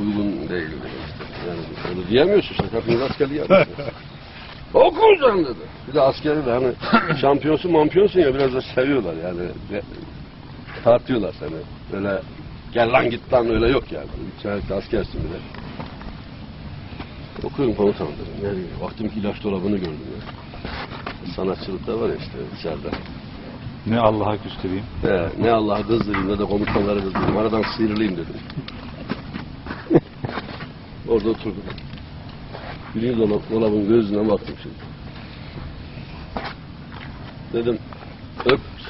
uygun değil. Yani öyle diyemiyorsun işte. Hepiniz askerliği yapıyorsunuz. Okuyacaksın dedi. Bir de askeri de hani şampiyonsun mampiyonsun ya biraz da seviyorlar yani. Ve tartıyorlar seni. Böyle gel lan git lan öyle yok yani. Sen askersin bir de. Okuyorum komutan dedim. Diyeyim? Baktım ki ilaç dolabını gördüm ya. Sanatçılıkta var ya işte içeride. Ne Allah'a küstüreyim. He, ne Allah'ı kızdırayım ne de komutanları kızdırayım. Aradan sıyrılayım dedim. Orada oturdum. Birinci dolap, dolabın gözüne baktım şimdi. Dedim öksürük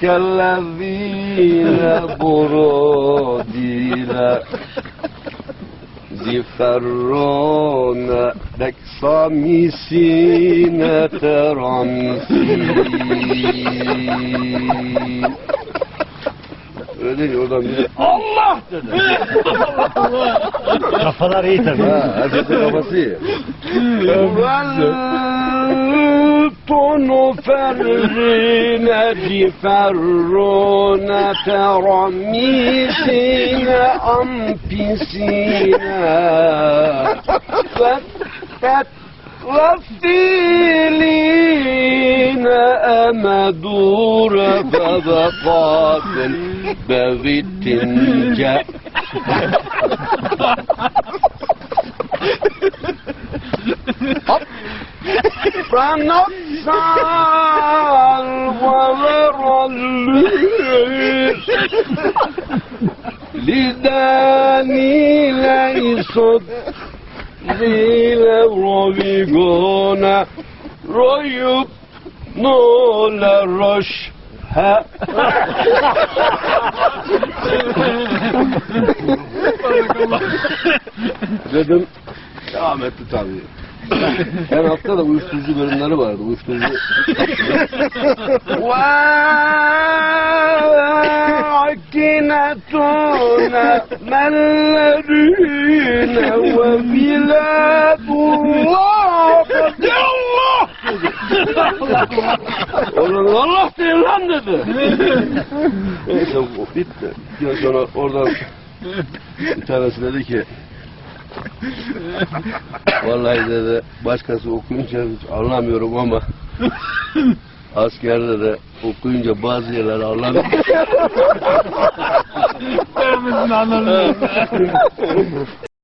kellezine burodile ziferrone deksamisine teramsin Öyle değil oradan biri Allah dedi. Kafalar iyi tabii. Ha, herkesin kafası iyi. Tonu ferrine ciferrune teramisine ampisine Fettet غسيلين أمدور فبقاتل bitince Hop. Bana sarmalar olur. Lidani leysut zile rovigona royup nola roş. ha. Dedim devam etti tabii. Her hafta da uyuşturucu bölümleri vardı. Uyuşturucu. وعكنتون ملرين وبلاد الله يا الله Oradan Allah değil lan dedi. Neyse o bitti. Bir gün sonra oradan bir tanesi dedi ki Vallahi dedi başkası okuyunca hiç anlamıyorum ama askerde de okuyunca bazı yerler anlamıyorum. Hepimizin anlamı.